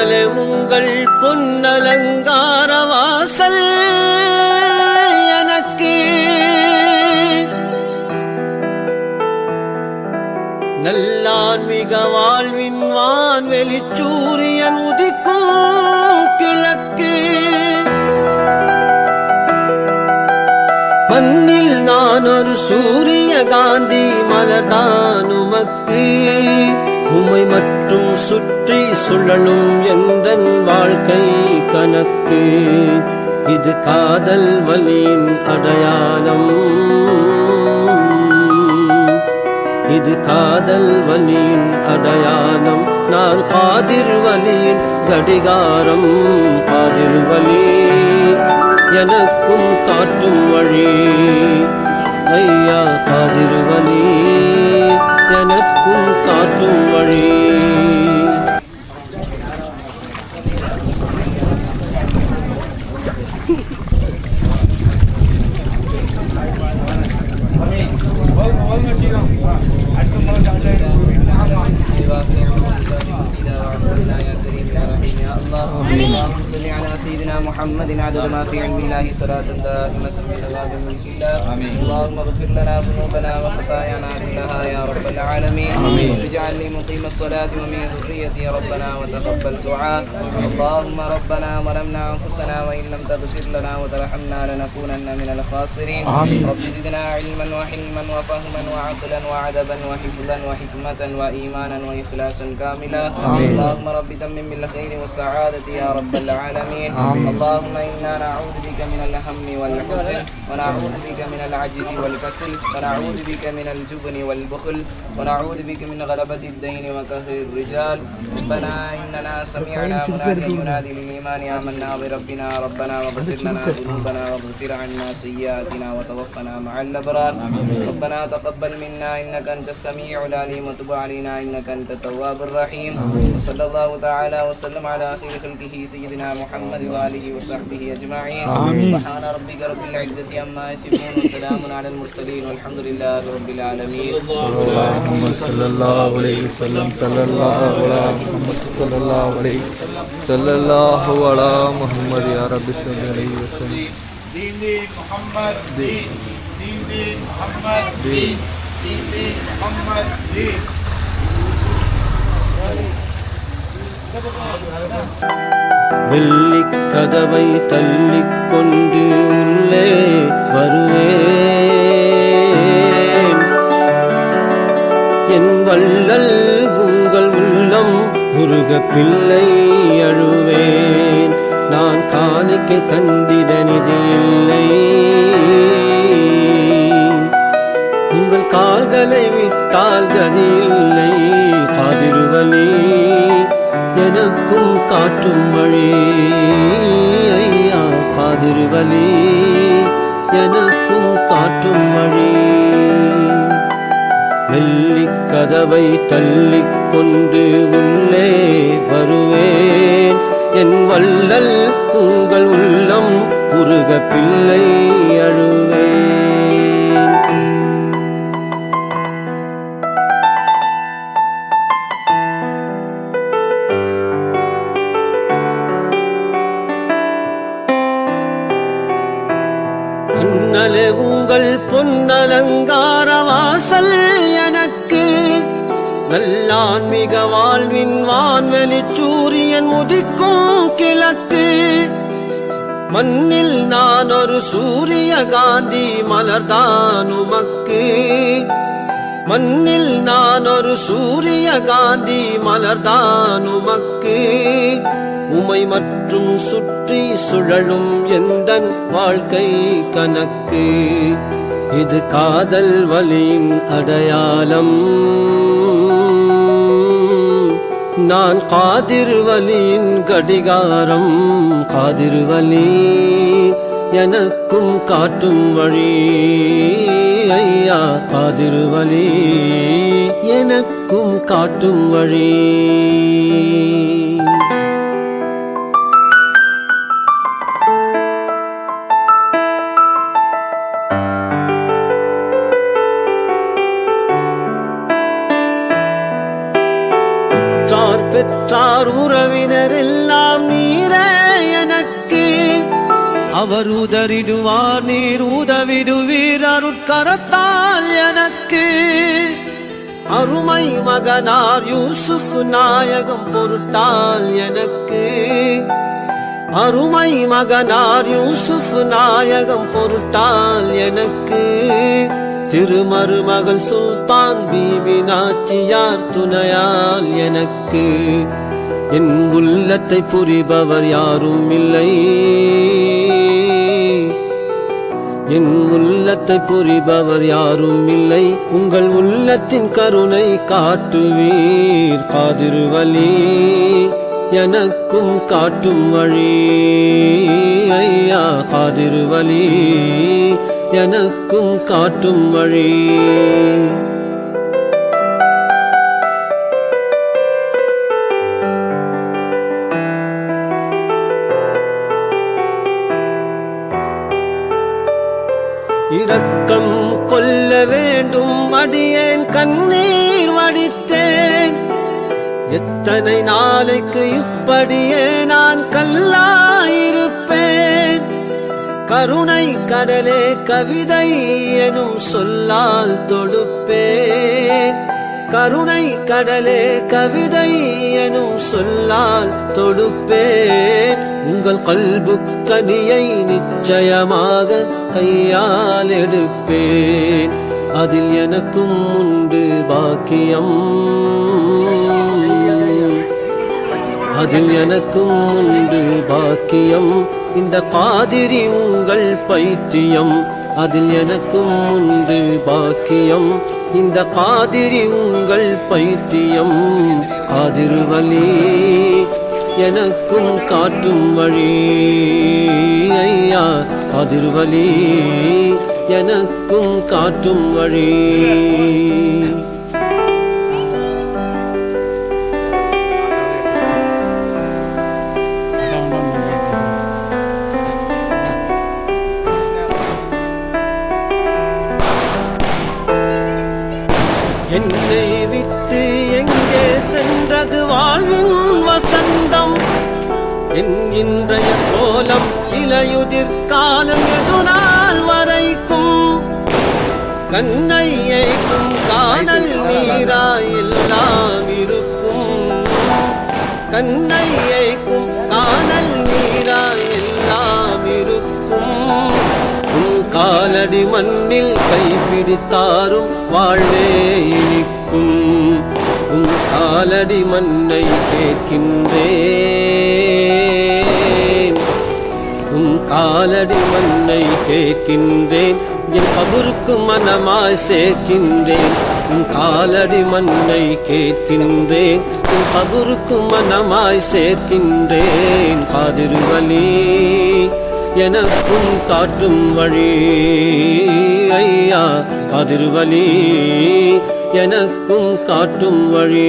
அண்ணலே உங்கள் பொன்னலங்கார வாசல் எனக்கு. நல்லான்மிக வாழ்வின் வான்வெளி சூரியன் உதிக்கும் கிழக்கு. மண்ணில் நான் ஒரு சூரிய காந்தி மலர்தான் உமக்கு. உமை மற்றும் சுற்றி சுழலும் எந்த வாழ்க்கை கணக்கு இது காதல் வலியின் அடையாளம். இது காதல் வலியின் அடையாளம். நான் காதிர் வலியின் கடிகாரம். காதிர் வலி எனக்கும் காட்டும் வழி. ஐயா காதிர் வலி. I'm محمد عدد ما في علم الله صلاة دائمة من باب ملك الله اللهم اغفر لنا ذنوبنا وخطايانا كلها يا رب العالمين. واجعلني مقيم الصلاة ومن ذريتي ربنا وتقبل دعاء. اللهم ربنا ظلمنا أنفسنا وإن لم تغفر لنا وترحمنا لنكونن من الخاسرين. رب زدنا علما وحلما وفهما وعقلا وعدبا وحفظا وحكمة وإيمانا وإخلاصا كاملا. اللهم رب تمم بالخير والسعادة يا رب العالمين. اللهم إنا نعوذ بك من الهم والحزن ونعوذ بك من العجز والكسل ونعوذ بك من الجبن والبخل ونعوذ بك من غلبة الدين وقهر الرجال. ربنا إننا سمعنا مناديا ينادي للإيمان آمنا بربنا. ربنا واغفر لنا ذنوبنا واغفر عنا سيئاتنا وتوفنا مع الأبرار. ربنا تقبل منا إنك أنت السميع العليم. وتب علينا إنك أنت التواب الرحيم. وصلى الله تعالى وسلم على خير خلقه سيدنا محمد وآله وصحبه أجمعين سبحان ربك رب العزة عما يصفون وسلام على المرسلين والحمد لله رب العالمين محمد صلى الله عليه وسلم صلى الله على محمد صلى الله عليه وسلم صلى الله على محمد يا رب صل عليه وسلم دين دين محمد دين دين دين محمد دين دين دين محمد دين வெள்ளி கதவை தள்ளி கொண்டு உள்ளே வருவேன். என் வள்ளல் உங்கள் உள்ளம் முருக பிள்ளை அழுவேன். நான் காணிக்கை தந்திட நிதி இல்லை. உங்கள் கால்களை விட்டால் கதி எனக்கும் காட்டும் வழி. ஐயா காதிருவலி எனக்கும் காட்டும் வழி. வெள்ளி கதவை தள்ளிக் கொண்டு உள்ளே வருவேன். என் வள்ளல் உங்கள் உள்ளம் உருக பிள்ளை அழுவேன். நல்லான்மிக வாழ்வின் வான்வெளி சூரியன் உதிக்கும் கிழக்கு. மண்ணில் நான் ஒரு சூரிய காந்தி மலர்தான் உமக்கு. மண்ணில் நான் ஒரு சூரிய காந்தி மலர்தான் உமக்கு. உமை மற்றும் சுற்றி சுழலும் எந்த வாழ்க்கை கணக்கு? இது காதல் வலியின் அடையாளம். நான் காதிர்வலியின் கடிகாரம் காதிர்வலி எனக்கும் காட்டும் வழி. ஐயா காதிர்வலி எனக்கும் காட்டும் வழி. பெற்றார் உறவினர் எல்லாம் நீரே எனக்கு. அவர் உதறிடுவார் நீர் உதவிடுவீர் அருட்கரத்தால் எனக்கு. அருமை மகனார் யூசுப் நாயகம் பொருட்டால் எனக்கு. அருமை மகனார் யூசுப் நாயகம் பொருட்டால் எனக்கு. திருமருமகள் சுல்தான் பீபி நாச்சியார் துணையால் எனக்கு. என் உள்ளத்தை புரிபவர் யாரும் இல்லை. என் உள்ளத்தை புரிபவர் யாரும் இல்லை. உங்கள் உள்ளத்தின் கருணை காட்டுவீர் காதிருவலி எனக்கும் காட்டும் வழி. ஐயா காதிருவலி எனக்கும் காட்டும் வழி. இரக்கம் கொல்ல வேண்டும். அடியேன் கண்ணீர் வடித்தேன். எத்தனை நாளைக்கு இப்படியே நான் கல்லாயிருப்பேன். கருணை கடலே கவிதை எனும் சொல்லால் தொடுப்பேன். கருணை கடலே கவிதை எனும் சொல்லால் தொடுப்பேன். உங்கள் கல்பு கனியை நிச்சயமாக கையால் எடுப்பேன். அதில் எனக்கும் உண்டு பாக்கியம். அதில் எனக்கும் உண்டு பாக்கியம். இந்த காதிரி உங்கள் பைத்தியம். அதில் எனக்கும் உண்டு பாக்கியம். இந்த காதிரி உங்கள் பைத்தியம். காதிருவலி எனக்கும் காட்டும் வழி. ஐயா காதிருவலி எனக்கும் காட்டும் வழி. சென்றது வாழ்வின் வசந்தம். என் கோலம் இலையுதிர் காலம் எது வரைக்கும். கண்ணையைக்கும் காணல் நீராய் எல்லாம் இருக்கும். கண்ணையைக்கும் காணல் நீராய் எல்லாம் இருக்கும் காலடி மண்ணில் கைப்பிடித்தாரும் வாழ்வே இனிக்கும். காலடி மண்ணை கேட்கின்றேன். உன் காலடி மண்ணை கேட்கின்றேன். என் கபருக்கு மனமாய் சேர்க்கின்றேன். உன் காலடி மண்ணை கேட்கின்றேன். உன் கபருக்கு மனமாய் சேர்க்கின்றேன். காதிருவலி எனக்கும் காட்டும் வழி. ஐயா காதிருவலி எனக்கும் காட்டும் வழி.